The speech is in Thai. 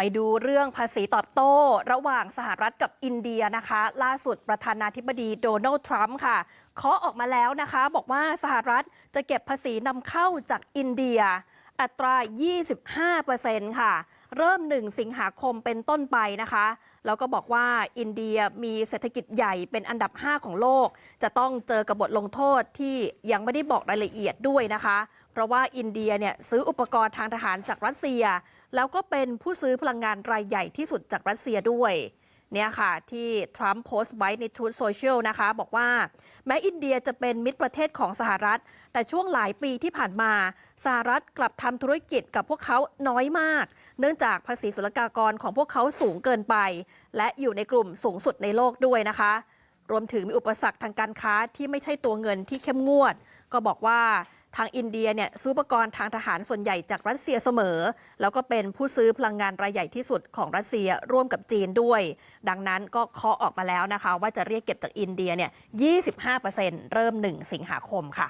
ไปดูเรื่องภาษีตอบโต้ ระหว่างสหรัฐกับอินเดียนะคะ ล่าสุดประธานาธิบดีโดนัลด์ทรัมป์ค่ะเคาะออกมาแล้วนะคะ บอกว่าสหรัฐจะเก็บภาษีนำเข้าจากอินเดีย อัตรา 25%ค่ะ เริ่ม 1 สิงหาคมเป็นต้นไปนะคะ แล้วก็บอกว่าอินเดียมีเศรษฐกิจใหญ่เป็นอันดับ 5 ของโลก จะต้องเจอกับบทลงโทษที่ยังไม่ได้บอกรายละเอียดด้วยนะคะ เพราะว่าอินเดียเนี่ยซื้ออุปกรณ์ทางทหารจากรัสเซีย แล้วก็เป็นผู้ซื้อพลังงานรายใหญ่ที่สุดจากรัสเซียด้วย เนี่ยค่ะ ที่ทรัมป์โพสต์ไว้ใน Truth Social นะคะ บอกว่า แม้อินเดียจะเป็นมิตรประเทศของสหรัฐ แต่ช่วงหลายปีที่ผ่านมาสหรัฐกลับทำธุรกิจกับพวกเขาน้อยมาก เนื่องจากภาษีศุลกากรของพวกเขาสูงเกินไป และอยู่ในกลุ่มสูงสุดในโลกด้วยนะคะ รวมถึงมีอุปสรรคทางการค้าที่ไม่ใช่ตัวเงินที่เข้มงวด ก็บอกว่า ทางอินเดียเนี่ยซื้ออุปกรณ์ทางทหารส่วนใหญ่จากรัสเซียเสมอ แล้วก็เป็นผู้ซื้อพลังงานรายใหญ่ที่สุดของรัสเซียร่วมกับจีนด้วย ดังนั้นก็เคาะออกมาแล้วนะคะ ว่าจะเรียกเก็บจากอินเดียเนี่ย 25%เริ่ม 1 สิงหาคมค่ะ